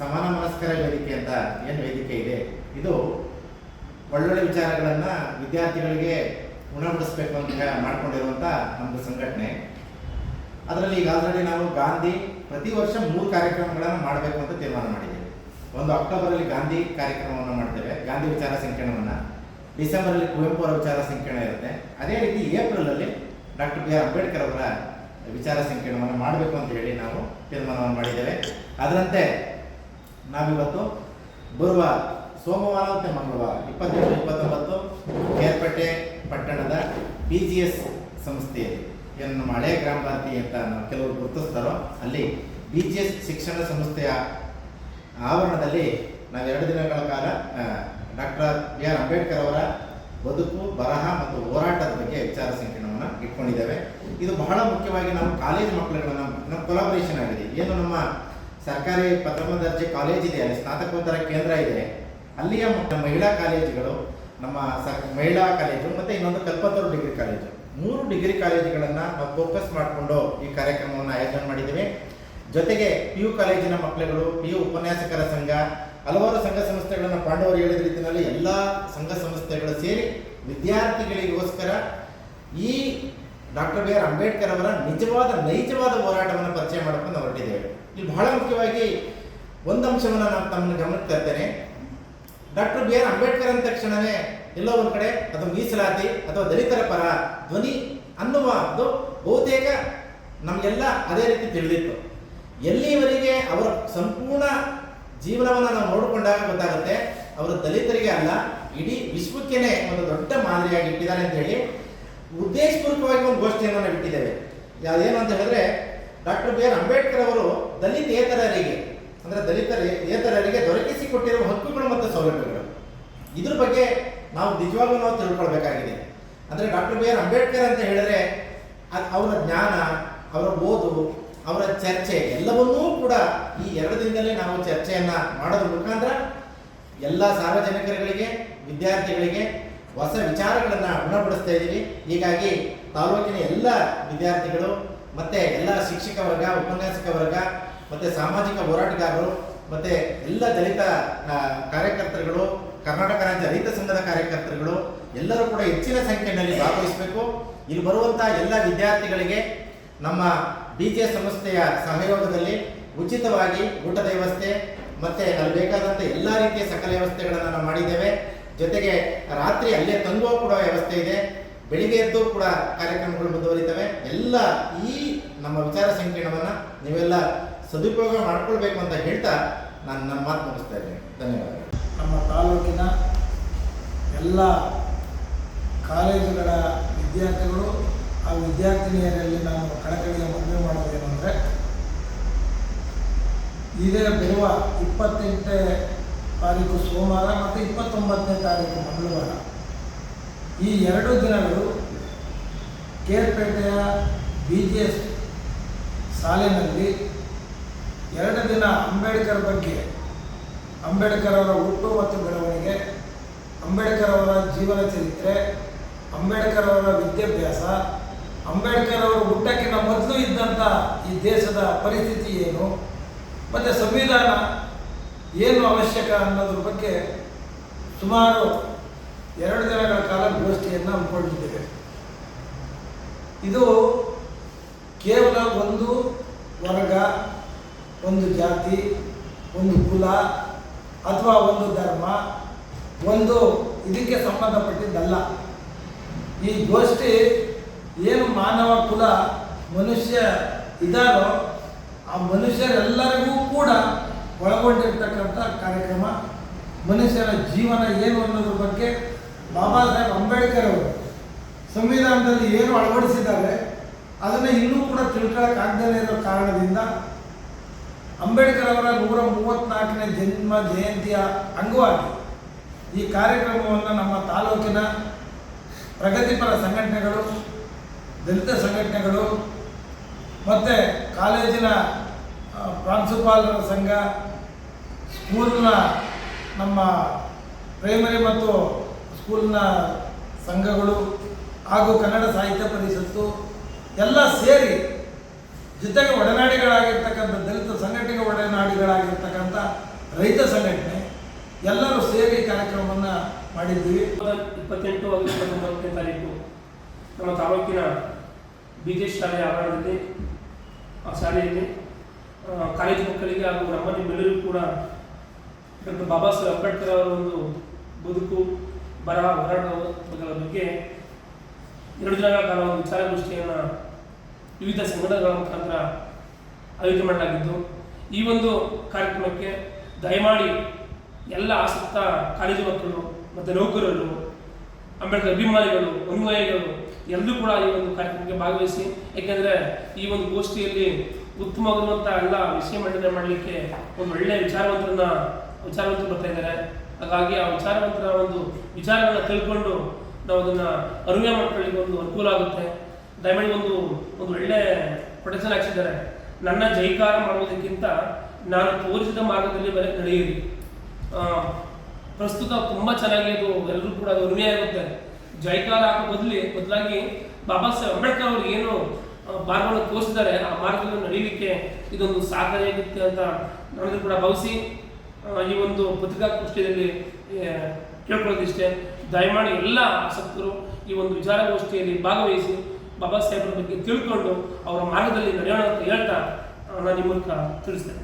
ಸಮಾನ ಮನಸ್ಕರ ವೇದಿಕೆ ಅಂತ ಏನು ವೇದಿಕೆ ಇದೆ? ಇದು ಒಳ್ಳೊಳ್ಳೆ ವಿಚಾರಗಳನ್ನು ವಿದ್ಯಾರ್ಥಿಗಳಿಗೆ ಉಣಬಡಿಸ್ಬೇಕು ಅಂತ ಮಾಡಿಕೊಂಡಿರುವಂಥ ಒಂದು ಸಂಘಟನೆ. ಅದರಲ್ಲಿ ಈಗ ಆಲ್ರೆಡಿ ನಾವು ಗಾಂಧಿ ಪ್ರತಿ ವರ್ಷ ಮೂರು ಕಾರ್ಯಕ್ರಮಗಳನ್ನು ಮಾಡಬೇಕು ಅಂತ ತೀರ್ಮಾನ ಮಾಡಿದ್ದೇವೆ. ಒಂದು ಅಕ್ಟೋಬರಲ್ಲಿ ಗಾಂಧಿ ಕಾರ್ಯಕ್ರಮವನ್ನು ಮಾಡ್ತೇವೆ, ಗಾಂಧಿ ವಿಚಾರ ಸಂಕಿರಣವನ್ನು. ಡಿಸೆಂಬರಲ್ಲಿ ಕುವೆಂಪು ಅವರ ವಿಚಾರ ಸಂಕಿರಣ ಇರುತ್ತೆ. ಅದೇ ರೀತಿ ಏಪ್ರಿಲಲ್ಲಿ ಡಾಕ್ಟರ್ ಬಿ ಆರ್ ಅಂಬೇಡ್ಕರ್ ಅವರ ವಿಚಾರ ಸಂಕಿರಣವನ್ನು ಮಾಡಬೇಕು ಅಂತ ಹೇಳಿ ನಾವು ತೀರ್ಮಾನವನ್ನು ಮಾಡಿದ್ದೇವೆ. ಅದರಂತೆ ನಾವಿವತ್ತು ಬರುವ ಸೋಮವಾರ ಮತ್ತು ಮಂಗಳವಾರ ಇಪ್ಪತ್ತೆಂಟು ಇಪ್ಪತ್ತೊಂಬತ್ತು ಕೇರ್ಪೇಟೆ ಪಟ್ಟಣದ ಪಿ ಜಿ ಎಸ್ ಸಂಸ್ಥೆಯಲ್ಲಿ. ಏನು ನಮ್ಮ ಹಳೆ ಗ್ರಾಮ ಭಾರತಿ ಅಂತ ಕೆಲವರು ಗುರುತಿಸ್ತಾರೋ, ಅಲ್ಲಿ ಬಿ ಜಿ ಎಸ್ ಶಿಕ್ಷಣ ಸಂಸ್ಥೆಯ ಆವರಣದಲ್ಲಿ ನಾವು ಎರಡು ದಿನಗಳ ಕಾಲ ಡಾಕ್ಟರ್ ಬಿ ಆರ್ ಅಂಬೇಡ್ಕರ್ ಅವರ ಬದುಕು, ಬರಹ ಮತ್ತು ಹೋರಾಟದ ಬಗ್ಗೆ ವಿಚಾರ ಸಂಕಿರಣವನ್ನು ಇಟ್ಕೊಂಡಿದ್ದೇವೆ. ಇದು ಬಹಳ ಮುಖ್ಯವಾಗಿ ನಾವು ಕಾಲೇಜ್ ಮಕ್ಕಳುಗಳನ್ನ ನಮ್ಮ ಕೊಲಾಬರೇಷನ್ ಆಗಿದೆ. ಏನು ನಮ್ಮ ಸರ್ಕಾರಿ ಪ್ರಥಮ ದರ್ಜೆ ಕಾಲೇಜ್ ಇದೆ, ಅಲ್ಲಿ ಸ್ನಾತಕೋತ್ತರ ಕೇಂದ್ರ ಇದೆ. ಅಲ್ಲಿಯ ಮಹಿಳಾ ಕಾಲೇಜುಗಳು, ನಮ್ಮ ಮಹಿಳಾ ಕಾಲೇಜು ಮತ್ತು ಇನ್ನೊಂದು ಕಲ್ಪತರು ಡಿಗ್ರಿ ಕಾಲೇಜು. ಮೂರು ಡಿಗ್ರಿ ಕಾಲೇಜುಗಳನ್ನು ನಾವು ಫೋಕಸ್ ಮಾಡಿಕೊಂಡು ಈ ಕಾರ್ಯಕ್ರಮವನ್ನು ಆಯೋಜನೆ ಮಾಡಿದ್ದೇವೆ. ಜೊತೆಗೆ ಪಿ ಯು ಕಾಲೇಜಿನ ಮಕ್ಕಳುಗಳು ಪಿ ಯು ಉಪನ್ಯಾಸಕರ ಸಂಘ, ಹಲವಾರು ಸಂಘ ಸಂಸ್ಥೆಗಳನ್ನು ಪಾಂಡವರು ಹೇಳಿದ ರೀತಿಯಲ್ಲಿ ಎಲ್ಲ ಸಂಘ ಸಂಸ್ಥೆಗಳು ಸೇರಿ ವಿದ್ಯಾರ್ಥಿಗಳಿಗೋಸ್ಕರ ಈ ಡಾಕ್ಟರ್ ಬಿ ಆರ್ ಅಂಬೇಡ್ಕರ್ ಅವರ ನಿಜವಾದ, ನೈಜವಾದ ಹೋರಾಟವನ್ನು ಪರಿಚಯ ಮಾಡಿಕೊಂಡು ಹೊರಟಿದ್ದೇವೆ. ಇಲ್ಲಿ ಬಹಳ ಒಂದು ಅಂಶವನ್ನು ನಾನು ತಮ್ಮನ್ನು ಗಮನಕ್ಕೆ ತರ್ತೇನೆ. ಡಾಕ್ಟರ್ ಬಿ ಆರ್ ಅಂಬೇಡ್ಕರ್ ಅಂದ ತಕ್ಷಣವೇ ಎಲ್ಲೋ ಒಂದು ಕಡೆ ಅದು ಮೀಸಲಾತಿ ಅಥವಾ ದಲಿತರ ಪರ ಧ್ವನಿ ಅನ್ನುವ ಅದು ಬಹುತೇಕ ನಮಗೆಲ್ಲ ಅದೇ ರೀತಿ ತಿಳಿದಿತ್ತು. ಎಲ್ಲಿವರೆಗೆ ಅವರ ಸಂಪೂರ್ಣ ಜೀವನವನ್ನು ನಾವು ನೋಡಿಕೊಂಡಾಗ ಗೊತ್ತಾಗುತ್ತೆ. ಅವರು ದಲಿತರಿಗೆ ಅಲ್ಲ, ಇಡೀ ವಿಶ್ವಕ್ಕೇನೆ ಒಂದು ದೊಡ್ಡ ಮಾದರಿಯಾಗಿ ಇಟ್ಟಿದ್ದಾರೆ ಅಂತ ಹೇಳಿ ಉದ್ದೇಶಪೂರ್ವಕವಾಗಿ ಒಂದು ಘೋಷಣೆಯನ್ನು ನಾವು ಇಟ್ಟಿದ್ದೇವೆ. ಯಾವುದೇನು ಅಂತ ಹೇಳಿದ್ರೆ, ಡಾಕ್ಟರ್ ಬಿ ಆರ್ ಅಂಬೇಡ್ಕರ್ ಅವರು ದಲಿತೇತರರಿಗೆ ಅಂದ್ರೆ ದಲಿತರ, ನೇತರರಿಗೆ ದೊರಕಿಸಿಕೊಟ್ಟಿರುವ ಹಕ್ಕುಗಳು ಮತ್ತು ಸೌಲಭ್ಯಗಳು ಇದ್ರ ಬಗ್ಗೆ ನಾವು ನಿಜವಾಗ್ಲೂ ನಾವು ತಿಳ್ಕೊಳ್ಬೇಕಾಗಿದೆ. ಅಂದ್ರೆ ಡಾಕ್ಟರ್ ಬಿ ಆರ್ ಅಂಬೇಡ್ಕರ್ ಅಂತ ಹೇಳಿದ್ರೆ ಅದು ಅವರ ಜ್ಞಾನ, ಅವರ ಓದು, ಅವರ ಚರ್ಚೆ ಎಲ್ಲವನ್ನೂ ಕೂಡ ಈ ಎರಡು ದಿನದಲ್ಲಿ ನಾವು ಚರ್ಚೆಯನ್ನ ಮಾಡೋದ್ರ ಮುಖಾಂತರ ಎಲ್ಲ ಸಾರ್ವಜನಿಕರುಗಳಿಗೆ, ವಿದ್ಯಾರ್ಥಿಗಳಿಗೆ ಹೊಸ ವಿಚಾರಗಳನ್ನು ಗುಣಪಡಿಸ್ತಾ ಇದ್ದೀವಿ. ಹೀಗಾಗಿ ತಾಲೂಕಿನ ಎಲ್ಲ ವಿದ್ಯಾರ್ಥಿಗಳು ಮತ್ತೆ ಎಲ್ಲ ಶಿಕ್ಷಕ ವರ್ಗ, ಉಪನ್ಯಾಸಕ ವರ್ಗ ಮತ್ತೆ ಸಾಮಾಜಿಕ ಹೋರಾಟಗಾರರು, ಮತ್ತೆ ಎಲ್ಲ ದಲಿತ ಕಾರ್ಯಕರ್ತರುಗಳು, ಕರ್ನಾಟಕ ರಾಜ್ಯ ರೈತ ಸಂಘದ ಕಾರ್ಯಕರ್ತರುಗಳು, ಎಲ್ಲರೂ ಕೂಡ ಹೆಚ್ಚಿನ ಸಂಖ್ಯೆಯಲ್ಲಿ ಭಾಗವಹಿಸಬೇಕು. ಇಲ್ಲಿ ಬರುವಂತಹ ಎಲ್ಲ ವಿದ್ಯಾರ್ಥಿಗಳಿಗೆ ನಮ್ಮ ಬಿ ಜೆ ಸಂಸ್ಥೆಯ ಸಹಯೋಗದಲ್ಲಿ ಉಚಿತವಾಗಿ ಊಟದ ವ್ಯವಸ್ಥೆ, ಮತ್ತೆ ಅಲ್ಲಿ ಬೇಕಾದಂಥ ಎಲ್ಲ ರೀತಿಯ ಸಕಲ ವ್ಯವಸ್ಥೆಗಳನ್ನು ನಾವು ಮಾಡಿದ್ದೇವೆ. ಜೊತೆಗೆ ರಾತ್ರಿ ಅಲ್ಲೇ ತಂಗುವ ಕೂಡ ವ್ಯವಸ್ಥೆ ಇದೆ. ಬೆಳಿಗ್ಗೆ ಎದ್ದು ಕೂಡ ಕಾರ್ಯಕ್ರಮಗಳು ಮುಂದುವರಿತವೆ. ಎಲ್ಲ ಈ ನಮ್ಮ ವಿಚಾರ ಸಂಕಿರಣವನ್ನು ನೀವೆಲ್ಲ ಸದುಪಯೋಗ ಮಾಡ್ಕೊಳ್ಬೇಕು ಅಂತ ಹೇಳ್ತಾ ನಾನು ನನ್ನ ಮಾತು ಮುಗಿಸ್ತಾ ಇದ್ದೇನೆ. ಧನ್ಯವಾದಗಳು. ನಮ್ಮ ತಾಲೂಕಿನ ಎಲ್ಲ ಕಾಲೇಜುಗಳ ವಿದ್ಯಾರ್ಥಿಗಳು ಆ ವಿದ್ಯಾರ್ಥಿನಿಯರಲ್ಲಿ ನಾನು ಕಳಕಳಿಯ ಮದುವೆ ಮಾಡೋದೇನು ಅಂದರೆ, ಇದೇ ಬರುವ ಇಪ್ಪತ್ತೆಂಟನೇ ತಾರೀಕು ಸೋಮವಾರ ಮತ್ತು ಇಪ್ಪತ್ತೊಂಬತ್ತನೇ ತಾರೀಕು ಮಂಗಳವಾರ. ಈ ಎರಡು ದಿನಗಳು ಕೇರ್ಪೇಟೆಯ ಬಿ ಜಿ ಎಸ್ ಸಾಲಿನಲ್ಲಿ ಎರಡು ದಿನ ಅಂಬೇಡ್ಕರ್ ಬಗ್ಗೆ ಅಂಬೇಡ್ಕರ್ ಅವರ ಹುಟ್ಟು ಮತ್ತು ಬೆಳವಣಿಗೆ ಅಂಬೇಡ್ಕರ್ ಅವರ ಜೀವನ ಚರಿತ್ರೆ ಅಂಬೇಡ್ಕರ್ ಅವರ ವಿದ್ಯಾಭ್ಯಾಸ ಅಂಬೇಡ್ಕರ್ ಅವರ ಹುಟ್ಟಕ್ಕಿಂತ ಮೊದಲು ಇದ್ದಂಥ ಈ ದೇಶದ ಪರಿಸ್ಥಿತಿ ಏನು, ಮತ್ತು ಸಂವಿಧಾನ ಏನು ಅವಶ್ಯಕ ಅನ್ನೋದ್ರ ಬಗ್ಗೆ ಸುಮಾರು ಎರಡು ದಿನಗಳ ಕಾಲ ಗೋಷ್ಠಿಯನ್ನು ಹಮ್ಮಿಕೊಂಡಿದ್ದೇವೆ. ಇದು ಕೇವಲ ಒಂದು ವರ್ಗ ಒಂದು ಜಾತಿ, ಒಂದು ಕುಲ ಅಥವಾ ಒಂದು ಧರ್ಮ, ಒಂದು ಇದಕ್ಕೆ ಸಂಬಂಧಪಟ್ಟಿದ್ದಲ್ಲ. ಈ ಗೋಷ್ಠಿ ಏನು ಮಾನವ ಕುಲ, ಮನುಷ್ಯ ಇದಾರೋ ಆ ಮನುಷ್ಯರೆಲ್ಲರಿಗೂ ಕೂಡ ಒಳಗೊಂಡಿರ್ತಕ್ಕಂಥ ಕಾರ್ಯಕ್ರಮ. ಮನುಷ್ಯನ ಜೀವನ ಏನು ಅನ್ನೋದ್ರ ಬಗ್ಗೆ ಬಾಬಾ ಸಾಹೇಬ್ ಅಂಬೇಡ್ಕರ್ ಅವರು ಸಂವಿಧಾನದಲ್ಲಿ ಏನು ಅಳವಡಿಸಿದ್ದಾರೆ, ಅದನ್ನು ಇನ್ನೂ ಕೂಡ ತಿಳ್ಕೊಳ್ಳೋಕ್ಕಾಗದೇ ಇರೋ ಕಾರಣದಿಂದ ಅಂಬೇಡ್ಕರ್ ಅವರ ನೂರ ಮೂವತ್ತ್ನಾಲ್ಕನೇ ಜನ್ಮ ಜಯಂತಿಯ ಅಂಗವಾಗಿ ಈ ಕಾರ್ಯಕ್ರಮವನ್ನು ನಮ್ಮ ತಾಲೂಕಿನ ಪ್ರಗತಿಪರ ಸಂಘಟನೆಗಳು, ದಲಿತ ಸಂಘಟನೆಗಳು ಮತ್ತು ಕಾಲೇಜಿನ ಪ್ರಾಂಶುಪಾಲರ ಸಂಘ, ಸ್ಕೂಲ್ನ ನಮ್ಮ ಪ್ರೈಮರಿ ಮತ್ತು ಸ್ಕೂಲ್ನ ಸಂಘಗಳು ಹಾಗೂ ಕನ್ನಡ ಸಾಹಿತ್ಯ ಪರಿಷತ್ತು ಎಲ್ಲ ಸೇರಿ ಜೊತೆಗೆ ಒಡನಾಡಿಗಳಾಗಿರ್ತಕ್ಕಂಥ ದಲಿತ ಸಂಘಟನೆ ಒಡನಾಡಿಗಳಾಗಿರ್ತಕ್ಕಂಥ ರೈತ ಸಂಘಟನೆ, ಎಲ್ಲರೂ ಸೇರಿ ಕಾರ್ಯಕ್ರಮವನ್ನು ಮಾಡಿದ್ದೀವಿ. ಇಪ್ಪತ್ತೆಂಟು ಹಾಗೂ ಇಪ್ಪತ್ತೊಂಬತ್ತನೇ ತಾರೀಕು ನಮ್ಮ ತಾಲೂಕಿನ ಬಿ ಜೆ ಶಾಲೆಯ ಆವರಣದಲ್ಲಿ, ಆ ಶಾಲೆಯಲ್ಲಿ ಕಾಲೇಜು ಮಕ್ಕಳಿಗೆ ಹಾಗೂ ನಮ್ಮಲ್ಲಿ ಬೆಳೆಯೂ ಕೂಡ ಡಾಕ್ಟರ್ ಬಾಬಾ ಸಾಹೇಬ್ ಅಂಬೇಡ್ಕರ್ ಅವರ ಒಂದು ಬದುಕು, ಬರಹ ಹೋರಾಟಗಳ ಬಗ್ಗೆ ಎರಡು ದಿನಗಳ ಕಾಲ ಒಂದು ವಿಚಾರಗೋಷ್ಠಿಯನ್ನು ವಿವಿಧ ಸಂಘಟನೆಗಳ ಮುಖಾಂತರ ಆಯೋಜನೆ ಮಾಡಲಾಗಿದ್ದು, ಈ ಒಂದು ಕಾರ್ಯಕ್ರಮಕ್ಕೆ ದಯಮಾಡಿ ಎಲ್ಲ ಆಸಕ್ತ ಕಾಲೇಜು ಮಕ್ಕಳು ಮತ್ತು ನೌಕರರು, ಅಂಬೇಡ್ಕರ್ ಅಭಿಮಾನಿಗಳು ಅನುಯಾಯಿಗಳು ಎಲ್ಲರೂ ಕೂಡ ಈ ಒಂದು ಕಾರ್ಯಕ್ರಮಕ್ಕೆ ಭಾಗವಹಿಸಿ, ಏಕೆಂದರೆ ಈ ಒಂದು ಗೋಷ್ಠಿಯಲ್ಲಿ ಉತ್ತಮವಾಗಿರುವಂಥ ಎಲ್ಲ ವಿಷಯ ಮಂಡನೆ ಮಾಡಲಿಕ್ಕೆ ಒಂದು ಒಳ್ಳೆಯ ವಿಚಾರವಂತರನ್ನ, ವಿಚಾರವಂತರು ಬರ್ತಾ ಇದ್ದಾರೆ. ಹಾಗಾಗಿ ಆ ವಿಚಾರವಂತರ ಒಂದು ವಿಚಾರಗಳನ್ನ ತಿಳ್ಕೊಂಡು ನಾವು ಅದನ್ನು ಅರಿವೆ ಮಾಡ್ಕೊಳ್ಳಿಕ್ಕೆ ಒಂದು ಅನುಕೂಲ ಆಗುತ್ತೆ. ದಯಮಾಡಿ ಒಂದು ಒಂದು ಒಳ್ಳೆ ಪ್ರೊಟೆಕ್ಷನ್ ಹಾಕ್ಸಿದ್ದಾರೆ. ನನ್ನ ಜೈಕಾರ ಮಾಡುವುದಕ್ಕಿಂತ ನಾನು ತೋರಿಸಿದ ಮಾರ್ಗದಲ್ಲಿ ಬರೀ ನಡೆಯಿರಿ. ಪ್ರಸ್ತುತ ತುಂಬ ಚೆನ್ನಾಗಿ ಅದು ಎಲ್ಲರೂ ಕೂಡ ಅದು ಆಗುತ್ತೆ. ಜೈಕಾರ ಹಾಕೋ ಬದಲಿ, ಬದಲಾಗಿ ಬಾಬಾ ಸಾಹೇಬ್ ಅಂಬೇಡ್ಕರ್ ಅವರು ಏನು ಮಾರ್ಗವನ್ನು ತೋರಿಸಿದ್ದಾರೆ. ಆ ಮಾರ್ಗದಲ್ಲಿ ನಡೀಲಿಕ್ಕೆ ಇದೊಂದು ಸಾಧನೆಯಾಗುತ್ತೆ ಅಂತ ನನ್ನದು ಕೂಡ ಭಾವಿಸಿ ಈ ಒಂದು ಪತ್ರಿಕಾಗೋಷ್ಠಿಯಲ್ಲಿ ಕೇಳ್ಕೊಳ್ಳೋದಿಷ್ಟೇ. ದಯಮಾಡಿ ಎಲ್ಲ ಆಸಕ್ತರು ಈ ಒಂದು ವಿಚಾರಗೋಷ್ಠಿಯಲ್ಲಿ ಭಾಗವಹಿಸಿ ಬಾಬಾ ಸಾಹೇಬ್ರ ಬಗ್ಗೆ ತಿಳ್ಕೊಂಡು ಅವರ ಮಾರ್ಗದಲ್ಲಿ ನಡೆಯೋಣ ಅಂತ ಹೇಳ್ತಾ ನಾನು ಈ ಮೂಲಕ ತಿಳಿಸ್ತೇನೆ.